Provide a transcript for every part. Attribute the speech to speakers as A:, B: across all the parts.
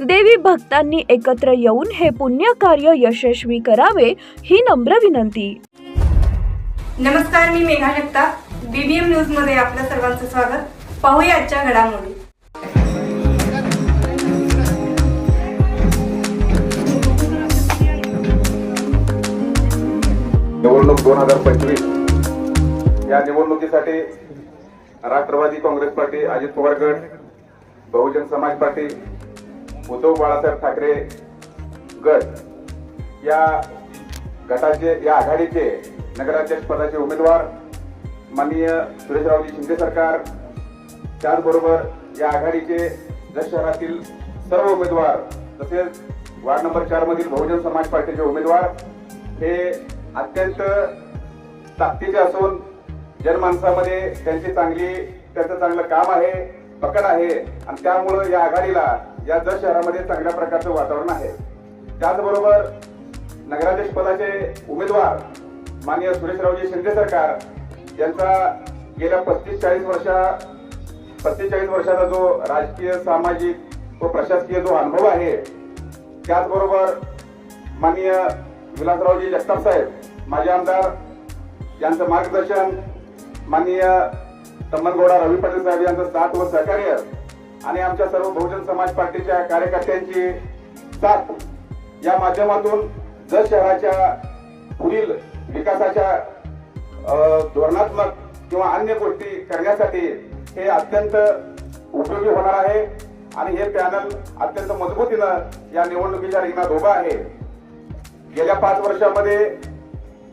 A: देवी भक्तांनी एकत्र येऊन हे पुण्य कार्य यशस्वी करावे ही नम्र विनंती.
B: नमस्कार मी मेघा जगताप. बीबीएम न्यूजमध्ये आपल्या सर्वांचं स्वागत. पाहूया आजच्या घडामोडी.
C: निवडणूक दोन हजार पंचवीस. या निवडणुकीसाठी राष्ट्रवादी काँग्रेस पार्टी अजित पवार गट बहुजन समाज पार्टी उद्धव बाळासाहेब ठाकरे गट या गटाचे या आघाडीचे नगराध्यक्ष पदाचे उमेदवार माननीय सुरेशरावजी शिंदे सरकार त्याचबरोबर या आघाडीचे जत शहरातील सर्व उमेदवार तसेच वार्ड नंबर चार मधील बहुजन समाज पार्टीचे उमेदवार हे अत्यंत ताकदीचे असून जनमानसामध्ये त्यांची चांगली त्यांचं चांगलं काम आहे पकड आहे आणि त्यामुळं या आघाडीला या जत शहरामध्ये चांगल्या प्रकारचं वातावरण आहे त्याचबरोबर नगराध्यक्ष पदाचे उमेदवार माननीय सुरेशरावजी शिंदे सरकार यांचा गेल्या पस्तीस चाळीस वर्षा पस्तीस चाळीस वर्षाचा जो राजकीय सामाजिक व प्रशासकीय जो अनुभव आहे त्याचबरोबर माननीय विलासरावजी जगताप साहेब माजी आमदार यांचं मार्गदर्शन माननीय तम्मनगौडा रवी पाटील साहेब यांचं साथ व सहकार्य आणि आमच्या सर्व बहुजन समाज पार्टीच्या कार्यकर्त्यांची साथ या माध्यमातून जत शहराच्या पुढील विकासाच्या धोरणात्मक किंवा अन्य गोष्टी करण्यासाठी हे अत्यंत उपयोगी होणार आहे आणि हे पॅनल अत्यंत मजबूतीनं या निवडणुकीच्या रिंगणात उभं आहे. गेल्या पाच वर्षामध्ये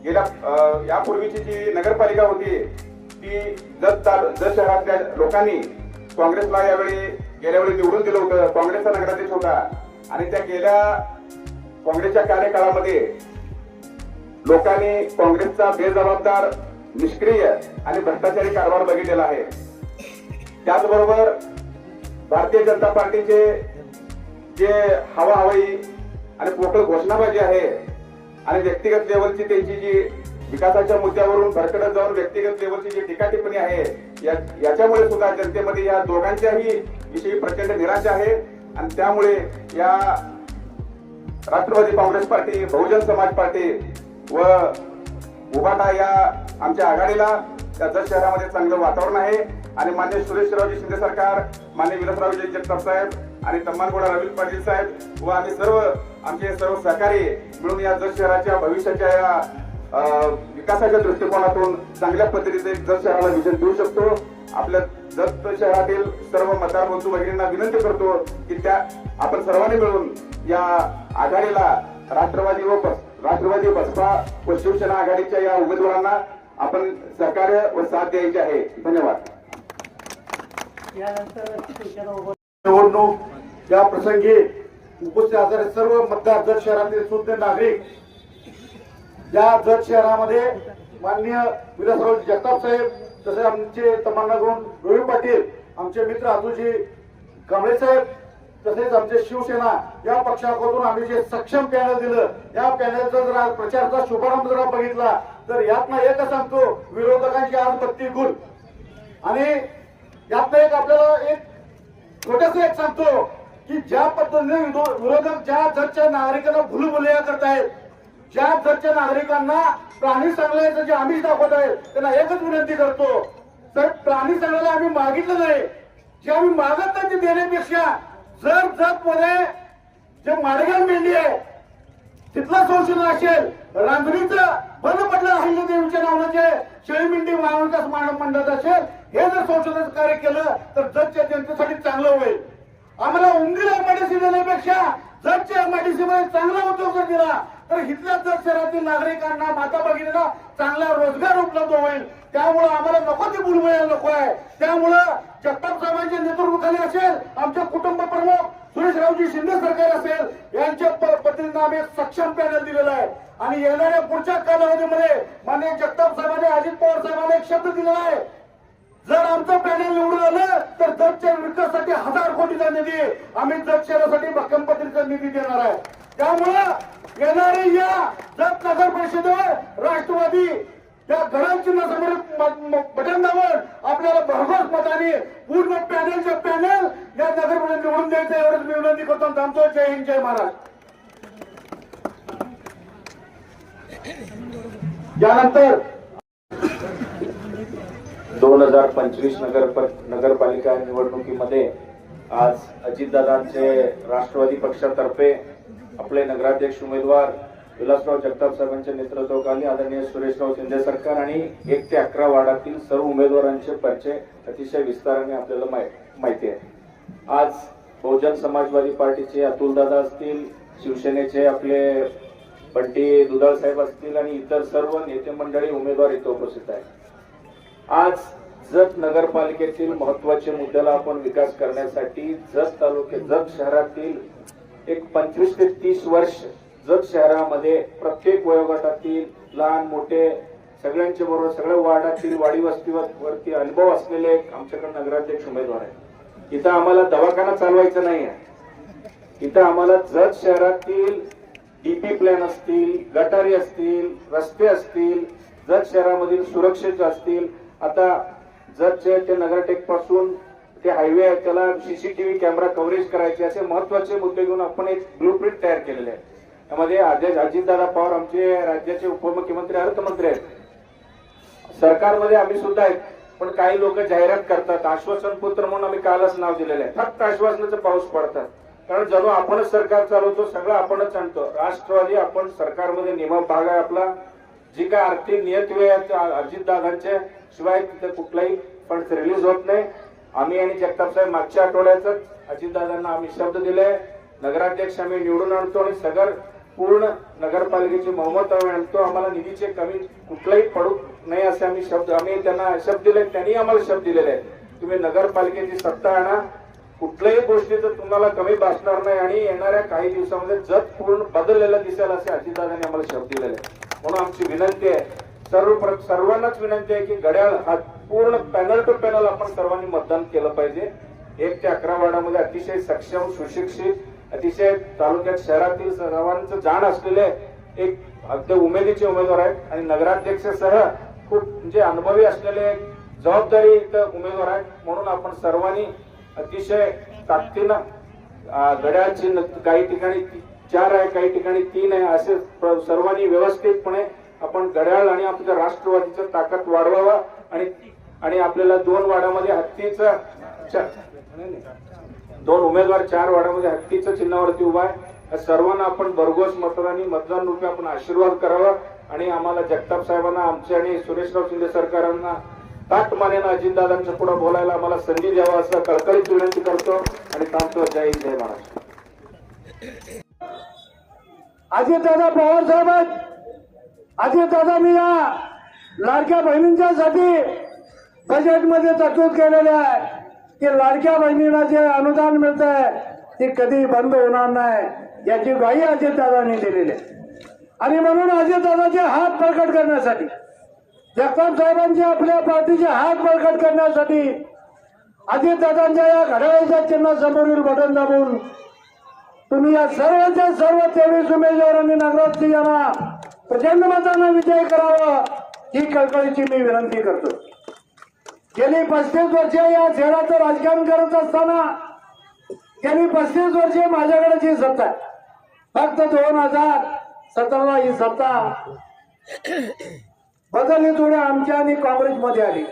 C: गेल्या यापूर्वीची जी नगरपालिका होती ती जत ताल- जत शहरातल्या लोकांनी काँग्रेसला यावेळी गेल्या वेळी निवडून दिलं होतं. काँग्रेसचा नगराध्यक्ष होता. आणि त्या गेल्या काँग्रेसच्या कार्यकाळामध्ये लोकांनी काँग्रेसचा बेजबाबदार निष्क्रिय आणि भ्रष्टाचारी कारभार बघितलेला आहे. त्याचबरोबर भारतीय जनता पार्टीचे जे हवा हवाई आणि पोकळ घोषणाबाजी आहे आणि व्यक्तिगत लेवलची त्यांची जी विकासाच्या मुद्द्यावरून भरकडत जाऊन व्यक्तिगत लेवलची जी टीका टिप्पणी आहे या- याच्यामुळे सुद्धा जनतेमध्ये या दोघांच्याही विषयी प्रचंड निराशा आहे. आणि त्यामुळे या राष्ट्रवादी काँग्रेस पार्टी बहुजन समाज पार्टी व उभाटा या आमच्या आघाडीला त्या जत शहरामध्ये चांगलं वातावरण आहे. आणि मान्य सुरेशरावजी शिंदे सरकार मान्य विलासरावजी जगताप साहेब आणि तम्मानगोडा रवी पाटील साहेब व आम्ही सर्व आमचे सर्व सहकारी मिळून या जत शहराच्या भविष्याच्या या विकासाच्या दृष्टिकोनातून चांगल्या पद्धतीने जत शहराला विजन देऊ शकतो. आपल्या जत शहरातील सर्व मतदार बंधू भगिनींना विनंती करतो की त्या आपण सर्वांनी मिळून या आघाडीला राष्ट्रवादी व बस- राष्ट्रवादी बसपा व शिवसेना आघाडीच्या या उमेदवारांना आपण सहकार्य व साथ द्यायची आहे. धन्यवाद.
D: निवडणूक या प्रसंगी उपस्थित असणारे सर्व मतदार जत शहरातील शुद्ध नागरिक या जत शहरामध्ये माननीय विलासराव जगताप साहेब तसेच आमचे तमन्नागुण रवी पाटील आमचे मित्र आजूजी कांबळे साहेब तसेच आमचे शिवसेना या पक्षाकडून आम्ही जे सक्षम पॅनल दिलं या पॅनलचा जर प्रचारचा शुभारंभ जर बघितला तर यातनं एकच सांगतो विरोधकांची आज बत्ती गुण आणि यातनं एक आपल्याला एक छोटस एक सांगतो की ज्या पद्धतीने विरोधक ज्या जगच्या नागरिकांना भुलभुलया करतायत ज्या जगच्या नागरिकांना प्राणी संग्रहालयाचं जे आमिष दाखवत आहे त्यांना एकच विनंती करतो तर प्राणी संग्रहालय आम्ही मागितलं नाही. जे आम्ही मागत नाही ते देण्यापेक्षा जर जत मध्ये जे माडगाव मेंढी आहे तिथलं संशोधन असेल रांजणीचं बंद पडलं अहिल्या देवीच्या नावाचे शेळी मिंडी महाविकास मंडळात असेल हे जर संशोधन कार्य केलं तर जगच्या जनतेसाठी चांगलं होईल. आम्हाला उंदीर देण्यापेक्षा जर एमआयडीसी मध्ये चांगला उद्योग जर दिला तर इथल्या शहरातील नागरिकांना माता भगिनींना चांगला रोजगार उपलब्ध होईल. त्यामुळं आम्हाला नको ती बुलबुल नको आहे. त्यामुळं जगताप साहेबांच्या नेतृत्वाखाली असेल आमचे कुटुंब प्रमुख
E: सुरेशरावजी शिंदे सरकार असेल यांच्या प- पद्धतीनं आम्ही सक्षम पॅनल दिलेला आहे. आणि येणाऱ्या पुढच्या कालावधीमध्ये माननीय जगताप साहेबांनी अजित पवार साहेबांना एक शब्द दिलेला आहे. जर आमचं पॅनल निवडून आलं तर जगच्या विकासासाठी हजार कोटीचा निधी आम्ही जग शहरासाठी भक्कम पत्रीचा निधी देणार आहे. त्यामुळं येणारे या जत नगर परिषदेवर राष्ट्रवादी त्या घरांची समोर बटन आपल्याला भरघोस मताने पूर्ण पॅनलच्या पॅनल या नगर परिषद निवडून द्यायचं एवढंच मी विनंती करतो थांबतो. जय हिंद जय महाराज यानंतर
F: दोन हजार पंचवीस नगर नगरपालिका निवडणुकीमध्ये आज अजितदादांचे राष्ट्रवादी पक्षातर्फे आपले नगराध्यक्ष उमेदवार विलासराव जगताप साहेबांच्या नेतृत्वाखाली आदरणीय सुरेशराव शिंदे सरकार आणि एक ते अकरा वार्डातील सर्व उमेदवारांचे परिचय अतिशय विस्ताराने आपल्याला माहिती आहे. आज बहुजन समाजवादी पार्टीचे अतुलदादा असतील शिवसेनेचे आपले बंटी दुधाळ साहेब असतील आणि इतर सर्व नेते मंडळी उमेदवार इथे उपस्थित आहेत. आज जत नगरपालिकेतील महत्त्वाच्या मुद्द्याला आपण विकास करण्यासाठी जत तालुक्यात जत शहरातील एक पंचवीस ते तीस वर्ष जत शहरामध्ये प्रत्येक वयोगटातील लहान मोठे सगळ्यांच्या बरोबर सगळ्या वार्डातील वाडी वस्तीवर वरती अनुभव असलेले एक आमच्याकडे नगराध्यक्ष उमेदवार आहे इथं आम्हाला दवाखाना चालवायचा नाही आहे. इथं आम्हाला जत शहरातील डीपी प्लॅन असतील गटारी असतील रस्ते असतील जत शहरामधील सुरक्षेचे असतील आता जतचे ते नगरटेकपासून ते हायवे आहे त्याला सीसीटीव्ही कॅमेरा कव्हरेज करायचे असे महत्त्वाचे मुद्दे घेऊन आपण एक ब्लूप्रिंट तयार केलेले आहे. त्यामध्ये अजितदादा पवार आमचे राज्याचे उपमुख्यमंत्री अर्थमंत्री आहेत. सरकारमध्ये आम्ही सुद्धा आहेत पण काही लोक जाहिरात करतात आश्वासन पुत्र म्हणून आम्ही कालच नाव दिलेलं आहे. फक्त आश्वासनाचं पाऊस पडतात. कारण जणू आपणच सरकार चालवतो सगळं आपणच आणतो. राष्ट्रवादी आपण सरकारमध्ये नियमक भाग आहे आपला. जी काय आर्थिक अजित अजितदादांच्या शिवाय तिथे कुठलाही फंड रिलीज होत नाही. आम्ही आणि जगताप साहेब मागच्या आठवड्यातच अजितदादांना आम्ही शब्द दिले. नगराध्यक्ष आम्ही निवडून आणतो आणि सगळं पूर्ण नगरपालिकेची बहुमत आम्ही आणतो. आम्हाला निधीचे कमी कुठलाही पडू नाही असे आम्ही शब्द आम्ही त्यांना शब्द दिले त्यांनी आम्हाला शब्द दिलेले आहेत. तुम्ही नगरपालिकेची सत्ता आणा. कुठल्याही गोष्टीचं तुम्हाला कमी भासणार नाही आणि येणाऱ्या काही दिवसामध्ये जत पूर्ण बदललेलं दिसेल असे अजितदादांनी आम्हाला शब्द दिलेले आहेत. म्हणून आमची विनंती आहे. सर्व प्र- सर्वांनाच विनंती आहे की घड्याळ हा पूर्ण पॅनल टू पॅनल आपण सर्वांनी मतदान केलं पाहिजे. एक ते अकरा वार्डामध्ये अतिशय सक्षम सुशिक्षित अतिशय तालुक्यात शहरातील सर्वांचं जाण असलेले एक अगदी उमेदीचे उमेदवार आहेत. आणि नगराध्यक्षसह खूप म्हणजे अनुभवी असलेले जबाबदारी उमेदवार आहेत. म्हणून आपण सर्वांनी अतिशय ताकदीनं घड्याळची काही ठिकाणी चार आहे काही ठिकाणी तीन आहे असे सर्वांनी व्यवस्थितपणे आपण घड्याळ आणि आपल्या राष्ट्रवादीचं ताकद वाढवावा आणि आणि आपल्याला दोन वाड्यामध्ये हत्तीचा दोन उमेदवार चार वाड्यामध्ये हत्तीचं चिन्हावरती उभा आहे. सर्वांना आपण भरघोस मतदानी मतदान रूपे आपण आशीर्वाद करावा आणि आम्हाला जगताप साहेबांना आमचे आणि सुरेशराव शिंदे सरकारांना ताट मानेनं अजितदादांच्या पुढे बोलायला आम्हाला संधी द्यावा असं कळकळीत विनंती करतो आणि थांबतो. जय हिंद जय महाराष्ट्र.
E: अजितदादा पवार साहेब आहेत अजितदादांनी या लाडक्या बहिणींच्यासाठी बजेटमध्ये तरतूद केलेली आहे. की लाडक्या बहिणींना जे अनुदान मिळत आहे ते कधी बंद होणार नाही. याची ग्वाही अजितदादांनी दिलेली आहे. आणि म्हणून अजितदादाचे हात बळकट करण्यासाठी जगताप साहेबांचे आपल्या पार्टीचे हात बळकट करण्यासाठी अजितदादांच्या या घड्याळीच्या चिन्ह समोरील बटन दाबून तुम्ही या सर्वच्या सर्व तेवीस उमेदवारांनी नगरात यांना प्रचंड मतांना विजय करावा ही कळकळीची मी विनंती करतो. गेली पस्तीस वर्षे या शहराचं राजकारण करत असताना गेली पस्तीस वर्षे माझ्याकडे जी सत्ता फक्त दोन हजार सतराला ही सत्ता बदलली थोडी आमच्या आणि काँग्रेसमध्ये आली.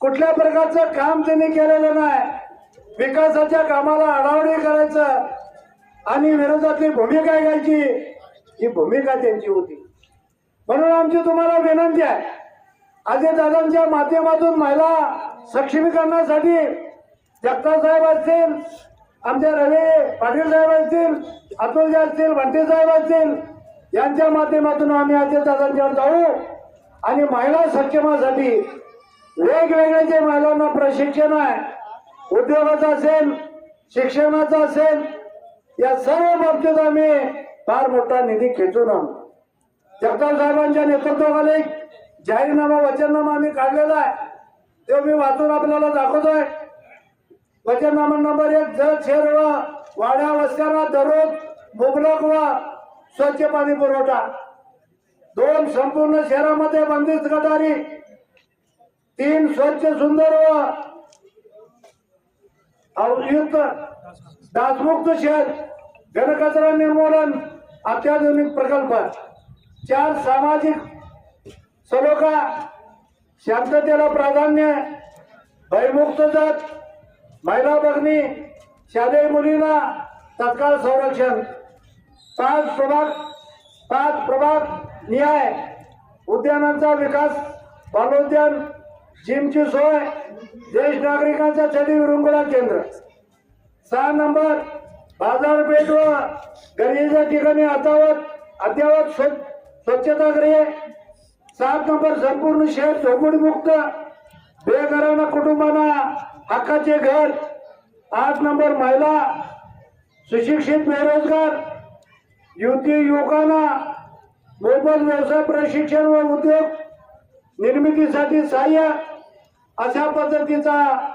E: कुठल्या प्रकारचं काम त्यांनी केलेलं नाही विकासाच्या कामाला अडावणी करायचं आणि विरोधातली भूमिका घ्यायची? ही भूमिका त्यांची होती. म्हणून आमची तुम्हाला विनंती आहे. अजय दादांच्या माध्यमातून महिला सक्षमीकरणासाठी जगताप साहेब असतील आमच्या रवी पाटील साहेब असतील अतुलजी असतील भंटे साहेब असतील यांच्या माध्यमातून आम्ही अजय दादांच्यावर जाऊ आणि महिला सक्षमासाठी वेगवेगळे जे महिलांना प्रशिक्षण आहे उद्योगाचं असेल शिक्षणाचं असेल या सर्व बाबतीत आम्ही फार मोठा निधी खेचून आणू. जगताप साहेबांच्या नेतृत्वाखाली जाहीरनामा वचननामा आम्ही काढलेला आहे. तो मी वाचून आपल्याला दाखवतोय. वचननामा नंबर एक जल शहर व वाड्या वस्त्यांना दररोज मुबलक व स्वच्छ पाणी पुरवठा. दोन संपूर्ण शहरामध्ये बंदिस्त गटारी. तीन स्वच्छ सुंदर व युक्त डासमुक्त शहर घनकचरा निर्मूलन अत्याधुनिक प्रकल्प चार सामाजिक सलोखा शांततेला प्राधान्य भयमुक्त जात महिला भगिनी शालेय मुलींना तत्काळ संरक्षण. पाच प्रभाग पाच प्रभाग न्याय उद्यानांचा विकास बालोद्यान जिमची सोय ज्येष्ठ नागरिकांच्या छडी विरंगुळा केंद्र. सहा नंबर. बाजारपेठ व गरजेच्या ठिकाणी अद्यावत अद्यावत स्व- स्वच्छतागृहे सात नंबर संपूर्ण शहर झोपडमुक्त. बेघरांना कुटुंबांना हक्काचे घर. आठ नंबर महिला. सुशिक्षित बेरोजगार. युवती युवकांना मोबाईल व्यवसाय प्रशिक्षण व उद्योग निर्मितीसाठी सहाय्य अशा पद्धतीचा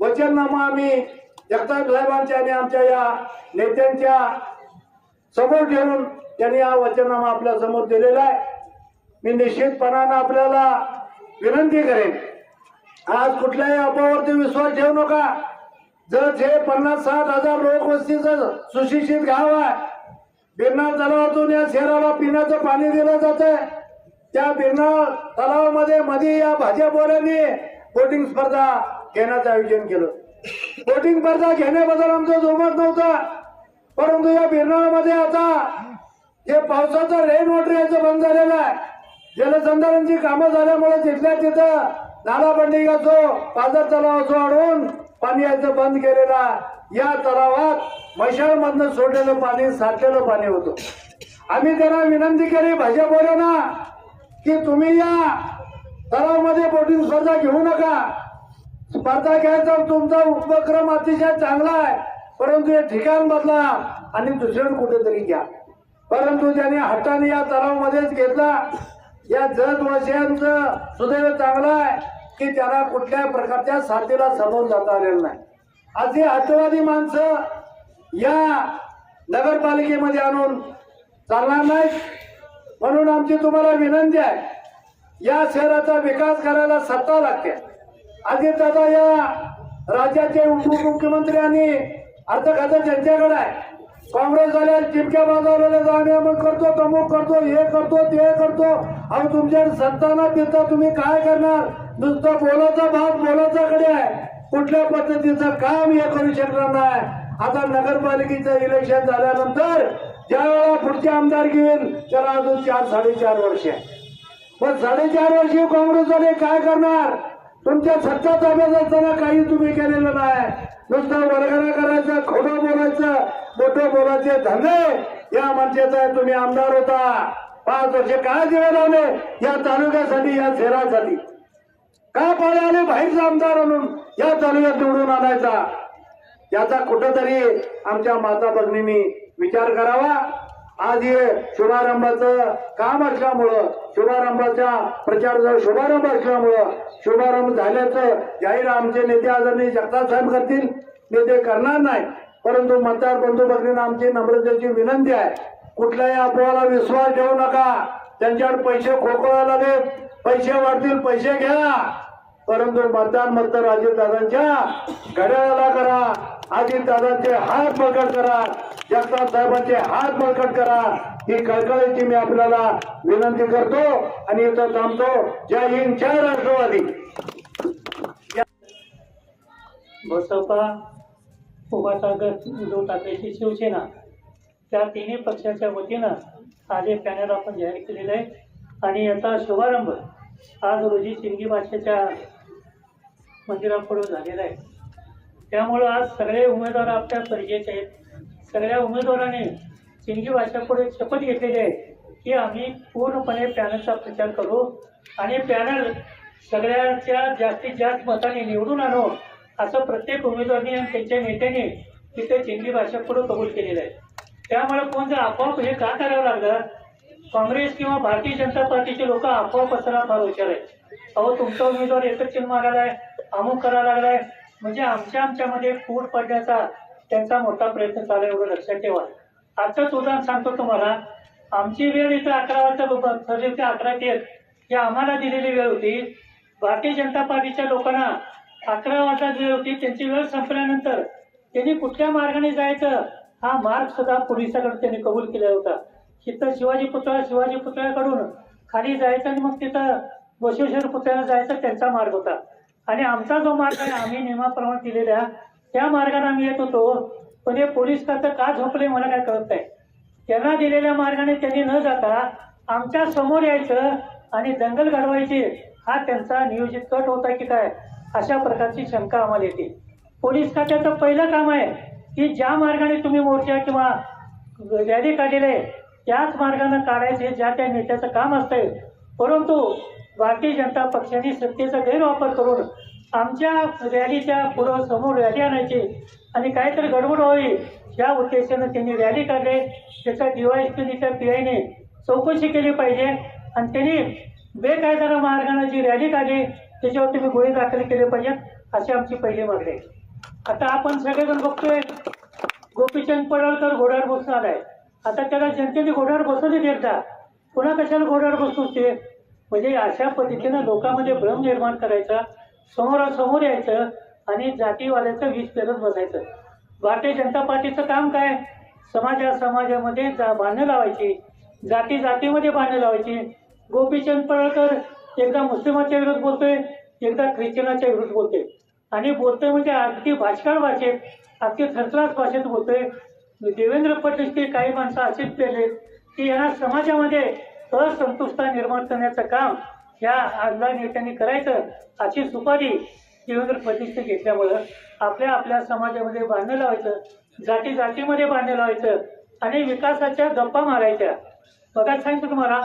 E: वचननामा आम्ही जगताप साहेबांच्या आणि आमच्या या नेत्यांच्या समोर ठेवून त्यांनी हा वचननामा आपल्यासमोर दिलेला आहे. मी निश्चितपणानं आपल्याला विनंती करेन. आज कुठल्याही अफवावरती विश्वास ठेवू नका. जर हे पन्नास साठ हजार लोकवस्तीचं सुशिक्षित गाव आहे. बिरनार तलावातून या शहराला पिण्याचं पाणी दिलं जातंय. त्या बिरनार तलावामध्ये मध्ये या भाजपवाल्यांनी बोटिंग स्पर्धा घेण्याचं आयोजन केलं. बोटिंग स्पर्धा घेण्याबद्दल आमचं जोमत नव्हतं. परंतु या बिरनाळमध्ये आता हे पावसाचं रेन वॉटर यायचं बंद झालेलं आहे. जलसंधारणची कामं झाल्यामुळे तिथल्या तिथं नाला बंडी असो तलाव असो अडवून पाणी यायचं बंद केलेला या तलावात मशाळमधनं सोडलेलं पाणी साठलेलं पाणी होतं. आम्ही त्यांना विनंती केली ना की तुम्ही या तलावामध्ये बोटिंग स्पर्धा घेऊ नका. स्पर्धा घ्यायचा तुमचा उपक्रम अतिशय चांगला आहे. परंतु हे ठिकाण बदला आणि दुसऱ्या कुठेतरी घ्या. परंतु त्याने हट्टाने या तलावामध्येच घेतला या जत सुदैव चांगलं आहे की त्याला कुठल्या प्रकारच्या साथीला समोर जाता आलेलं नाही. अशी हट्टवादी माणसं या नगरपालिकेमध्ये आणून चालणार नाही म्हणून आमची तुम्हाला विनंती आहे या शहराचा विकास करायला सत्ता लागते. अजितदादा या राज्याचे उपमुख्यमंत्री आणि अर्थ खातं त्यांच्याकडे आहे. काँग्रेस झाल्या चिमक्या बाजावलेल्या आम्ही मग करतो तमुक करतो हे करतो ते करतो. अहो तुमच्या सत्ता पिता तुम्ही काय करणार? नुसतं बोलाचा भाग बोलाचा कडे आहे. कुठल्या पद्धतीचं काम हे करू शकणार नाही. आता नगरपालिकेचं इलेक्शन झाल्यानंतर ज्या वेळेला पुढचे आमदार घेईल त्याला अजून चार साडेचार वर्ष आहे. पण साडेचार वर्षी काँग्रेसवाले काय करणार? तुमच्या सत्ता ताब्यात असताना काही तुम्ही केलेलं नाही. नुसतं वर्गणा करायचं खोटं बोलायचं मोठं बोलायचे धंदे. या मनसेचा आहे. तुम्ही आमदार होता. पाच वर्ष काय दिवे लावले या तालुक्यासाठी या शहरासाठी. का पाळे आले बाहेरचा आमदार म्हणून? या तालुक्यात निवडून आणायचा. याचा कुठंतरी आमच्या माता भगिनींनी विचार करावा. आज हे शुभारंभाचं काम असल्यामुळं शुभारंभाच्या प्रचाराचा शुभारंभ असल्यामुळं शुभारंभ झाल्याचं जाहीर आमचे नेते आदरणीय जगताप साहेब करतील. नेते करणार नाही परंतु मतदार बंधू भगिनींना आमची नम्रतेची विनंती आहे. कुठल्याही अफवाला विश्वास ठेवू नका. त्यांच्यावर पैसे खोकळायला लागेल. पैसे वाढतील पैसे घ्या. परंतु मतदान मात्र अजितदादांच्या घड्याळाला करा. अजितदादांचे हात बळकट करा. जगताप साहेबांचे हात बळकट करा. ही कळकळीची मी आपल्याला विनंती करतो आणि इथं थांबतो. जय हिंद जय राष्ट्रवादी.
G: बसपा उभाटा गट उद्धव ठाकरेची शिवसेना. त्या तिन्ही पक्षाच्या वतीनं आज हे पॅनल आपण जाहीर केलेलं आहे. आणि याचा शुभारंभ आज रोजी चिंगी भाषेच्या मंदिरापुढे झालेला आहे. त्यामुळं आज सगळे उमेदवार आपल्या परिचयचे आहेत. सगळ्या उमेदवाराने सिंधी भाषापुढे शपथ घेतलेली आहे की आम्ही पूर्णपणे पॅनलचा प्रचार करू आणि पॅनल सगळ्यांच्या जास्तीत जास्त मताने निवडून आणो असं प्रत्येक उमेदवारांनी आणि त्यांच्या नेत्याने तिथे चिंगी भाषा कबूल केलेलं आहे. त्यामुळे कोण जर आपोआप हे का करावं लागलं? काँग्रेस किंवा भारतीय जनता पार्टीचे लोक आपोआप असताना फार हुशार आहे अहो तुमचा उमेदवार एकच चिन्ह मागायलाय अमुक करायला लागलाय. म्हणजे आमच्या आमच्यामध्ये फूट पडण्याचा त्यांचा मोठा प्रयत्न चालू आहे एवढं लक्षात ठेवा. आजचंच उदाहरण सांगतो तुम्हाला आमची वेळ इथं अकरा वाजता ठरली होती अकरा ते एक. ही आम्हाला दिलेली वेळ होती भारतीय जनता पार्टीच्या लोकांना अकरा वाजता वेळ होती त्यांची वेळ संपल्यानंतर त्यांनी कुठल्या मार्गाने जायचं हा मार्ग सुद्धा पोलिसाकडे त्यांनी कबूल केला होता. तिथं शिवाजी पुतळा शिवाजी पुतळ्याकडून खाली जायचं आणि मग तिथं बसवेश्वर पुतळ्याला जायचा त्यांचा मार्ग होता. आणि आमचा जो मार्ग आहे आम्ही नियमाप्रमाणे दिलेल्या त्या मार्गाने आम्ही येत होतो. पण हे पोलीस खातं का झोपले मला काय कळत नाही. त्यांना दिलेल्या मार्गाने त्यांनी न जाता आमच्यासमोर यायचं आणि दंगल घडवायची हा त्यांचा नियोजित कट होता की काय अशा प्रकारची शंका आम्हाला येते. पोलीस खात्याचं पहिलं काम आहे की ज्या मार्गाने तुम्ही मोर्चा किंवा रॅली काढलेली आहे, त्याच मार्गाने काढायचे ज्या त्या नेत्याचं काम असतंय. परंतु भारतीय जनता पक्षाने सत्तेचा गैरवापर करून आमच्या रॅलीच्या पुढं समोर रॅली आणायची आणि काहीतरी गडबड व्हावी या उद्देशानं त्यांनी रॅली काढले. त्याचा डीवायएसपीने त्या पी आयने चौकशी केली पाहिजे आणि त्यांनी बेकायदा मार्गाने जी रॅली काढली त्याच्यावर तुम्ही गुन्हे दाखल केले पाहिजेत अशी आमची पहिली मागणी आहे. आता आपण सगळेजण बघतोय गोपीचंद पडळकर घोड्यावर बसून आलाय. आता त्याला जनतेने घोड्यावर बसवली एकदा. पुन्हा कशाला घोड्यावर बसू ते? म्हणजे अशा पद्धतीनं लोकांमध्ये भ्रम निर्माण करायचा समोरासमोर यायचं आणि जातीवाल्याचं वीज पेरत बसायचं. भारतीय जनता पार्टीचं काम काय? समाजा समाजामध्ये जा भांडणं लावायची. जाती जातीमध्ये भांडणं लावायची. गोपीचंद पडळकर एकदा मुस्लिमाच्या विरोध बोलतोय एकदा ख्रिश्चनाच्या विरोध बोलतोय. आणि बोलतोय म्हणजे अगदी भाषकाळ भाषेत अगदी थरथरास भाषेत बोलतोय. देवेंद्र फडणवीसचे काही माणसं असेच पेरले की यांना समाजामध्ये असंतुष्टता निर्माण करण्याचं काम या आमदार नेत्यांनी करायचं अशी सुपारी देवेंद्र फडणवीसने घेतल्यामुळं आपल्या आपल्या समाजामध्ये भांडणं लावायचं जाती जातीमध्ये भांडणं लावायचं आणि विकासाच्या गप्पा मारायच्या. बघा सांगतो तुम्हाला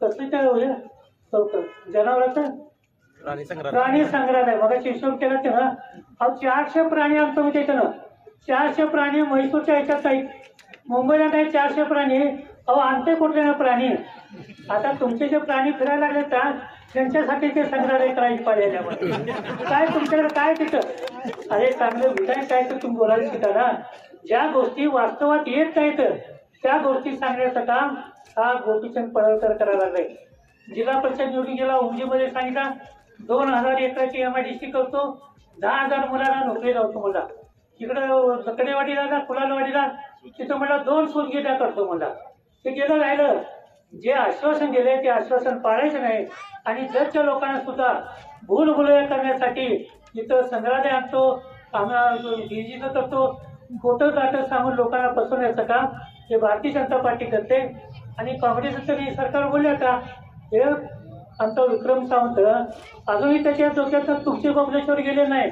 G: कसलं ते हे चौथं जनावराचं? प्राणी संग्रहालय. बघा शिशोर केलं ते ना अहो चारशे प्राणी आणतो मी त्याच्यानं चारशे प्राणी म्हैसूरच्या ह्याच्यात आहेत मुंबईला नाही चारशे प्राणी. अहो आणते कुठले ना प्राणी? आता तुमचे जे प्राणी फिरायला लागले तर त्यांच्यासाठी ते संग्रहालय करायचे पाहिजे काय तुमच्याकडे काय तिथं? अरे चांगलं विधान काय तर तुम्ही बोलायला शिका ना. ज्या गोष्टी वास्तवात येत नाहीत त्या गोष्टी सांगण्याचं काम हा गोपीचंद पडळकर करायला लागलाय. जिल्हा परिषद निवडणुकीला उमजीमध्ये सांगितलं दोन हजार एकराची एम आय डी सी करतो दहा हजार मुलांना नोकरी लावतो मला तिकडं लकडेवाडीला ना कुलालवाडीला तिथं मला दोन सोनगिऱ्या करतो मला ते गेलं राहिलं. जे आश्वासन दिले ते आश्वासन पाळायचं नाही. आणि जगच्या लोकांना सुद्धा भूलभुल करण्यासाठी इथं संग्रहालय आणतो आम्हाला डिजिटल करतो खोटं दाटं सांगून लोकांना फसवण्याचं काम हे भारतीय जनता पार्टी करते. आणि काँग्रेसचं तरी सरकार बोलले का हे आमचा विक्रम सावंत अजूनही त्याच्या डोक्यात तुपचे बबलेश्वर गेले नाही.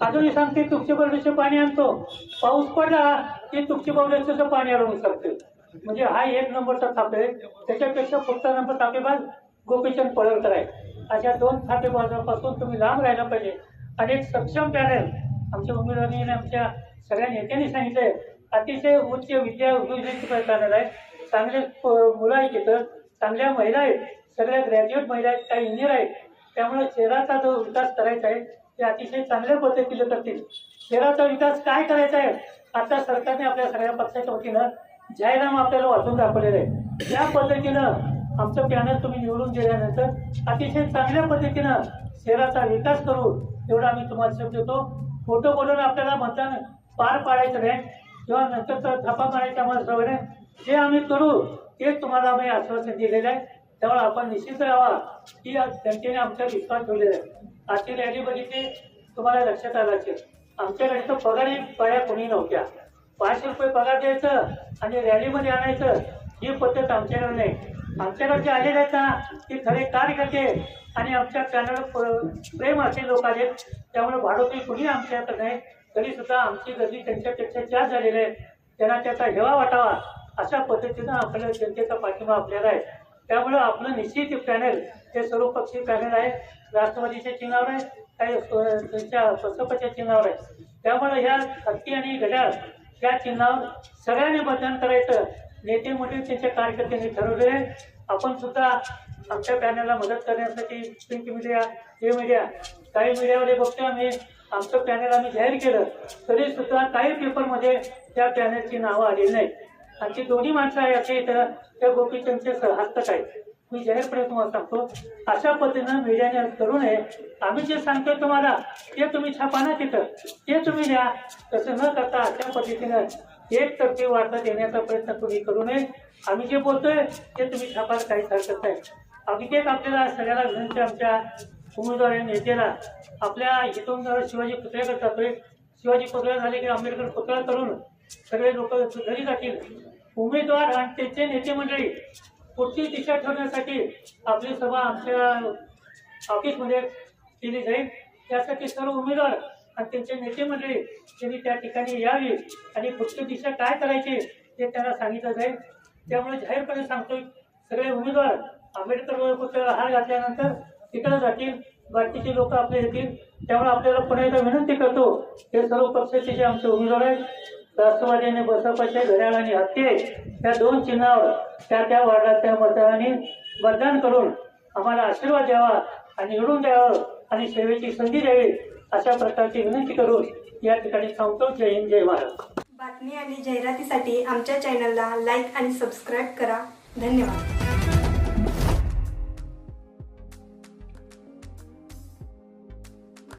G: अजूनही सांगते तुपचे बबलेश्वर पाणी आणतो. पाऊस पडला की तुपचे बबलेश्वरचं पाणी अडवून सांगते म्हणजे हा एक नंबरचा थापे आहे. त्याच्यापेक्षा पुढचा नंबर थापेबाज गोपीचंद पळवकर आहे. अशा दोन थापेबाजापासून तुम्ही लांब राहायला पाहिजे. आणि एक सक्षम पॅनल आमच्या उमेदवारांनी आणि आमच्या सगळ्या नेत्यांनी सांगितलंय. अतिशय उच्च विद्या उद्योजक पॅनल आहे. चांगले मुलं आहेत तिथं चांगल्या महिला आहेत. सगळ्या ग्रॅज्युएट महिला आहेत. काही इंजिनियर आहेत. त्यामुळे शहराचा जो विकास करायचा आहे ते अतिशय चांगल्या पद्धतीने करतील. शहराचा विकास काय करायचा आहे आता सरकारने आपल्या सगळ्या पक्षाच्या वतीनं जाहीरनामा आपल्याला वाचून दाखवलेलं आहे. त्या पद्धतीनं आमचं पॅनल तुम्ही निवडून दिल्यानंतर अतिशय चांगल्या पद्धतीनं शहराचा विकास करू एवढा आम्ही तुम्हाला शब्द देतो. फोटो बोलून आपल्याला मतदान पार पाडायचं नाही. किंवा नंतर थापा मारायच्या आम्हाला सवय नाही. जे आम्ही करू तेच तुम्हाला आम्ही आश्वासन दिलेलं आहे. त्यामुळे आपण निश्चित राहावा. की जनतेने आमचा विश्वास ठेवलेला आहे. आजची रॅली बघितली तुम्हाला लक्षात आलं असेल. आमच्याकडे तर पगारी पाया कोणी नव्हत्या. पाचशे रुपये पगार द्यायचं आणि रॅलीमध्ये आणायचं ही पद्धत आमच्याकडे नाही. आमच्याकडे जे आलेले आहेत ना ते खरे कार्यकर्ते आणि आमच्या चॅनल प्रेम असे लोक आहेत. त्यामुळे भाडोपी कुणी आमच्याकडे नाही. तरी सुद्धा आमची गर्दी त्यांच्यापेक्षा जास्त झालेली आहे. त्यांना त्याचा हेवा वाटावा अशा पद्धतीनं आपल्याला जनतेचा पाठिंबा आपल्याला आहे. त्यामुळं आपलं निश्चित पॅनल हे सर्वपक्षीय पॅनल आहे राष्ट्रवादीच्या चिन्हावर आहे काही त्यांच्या बसपच्या चिन्हावर आहे. त्यामुळे ह्या हत्ती आणि घड्याळ या चिन्हावर सगळ्यांनी मतदान करायचं. नेते मोठे त्यांच्या कार्यकर्त्यांनी ठरवले आपण सुद्धा आमच्या पॅनलला मदत करण्यासाठी प्रिंट मीडिया हे मीडिया काही मीडियावाले बघतो आम्ही. आमचं पॅनल आम्ही जाहीर केलं. तरी सुद्धा काही पेपरमध्ये त्या पॅनलची नावं आलेली नाही आमची दोन्ही माणसं आहे असे इथं. त्या गोपीचंदचे हस्तक आहेत. मी जाहीर तुम्हाला सांगतो अशा पद्धतीनं मीडियाने करू नये. आम्ही जे सांगतोय तुम्हाला ते तुम्ही छापा ना तिथं. ते तुम्ही द्या तसं न करता अशा पद्धतीनं एक तर्फी वार्ता देण्याचा प्रयत्न तुम्ही करू नये. आम्ही जे बोलतोय ते तुम्ही छापायला काहीच हरकत नाही. अगदीच आपल्याला सगळ्याला विनंती आमच्या उमेदवार या नेत्याला. आपल्या इथून शिवाजी पुतळ्याकडे जातोय. शिवाजी पुतळा झाले की आंबेडकर पुतळा करून सगळे लोक घरी जातील. उमेदवार आणि त्यांचे नेते मंडळी पुढची दिशा ठरवण्यासाठी आपली सभा आमच्या ऑफिसमध्ये केली जाईल. त्यासाठी सर्व उमेदवार आणि त्यांचे नेते मंडळी त्यांनी त्या ठिकाणी यावी आणि पुढची दिशा काय करायची ते त्यांना सांगितलं जाईल. त्यामुळे जाहीरपणे सांगतोय सगळे उमेदवार आंबेडकर पुतळ्याला हार घातल्यानंतर तिकडे जातील बाकीचे लोक आपले येतील. त्यामुळे आपल्याला पुन्हा एकदा विनंती करतो हे सर्व पक्षाचे जे आमचे उमेदवार आहेत राष्ट्रवादी आणि बसपाच्या घड्याळ आणि हत्ये या दोन चिन्हावर त्या त्या वार्डातल्या मतदारांनी मतदान करून आम्हाला आशीर्वाद द्यावा आणि निवडून द्यावं आणि सेवेची संधी द्यावी अशा प्रकारची विनंती करून या ठिकाणी थांबतो. जय हिंद जय महाराज
B: बातमी आणि जाहिरातीसाठी आमच्या चॅनलला लाईक आणि सबस्क्राईब करा. धन्यवाद.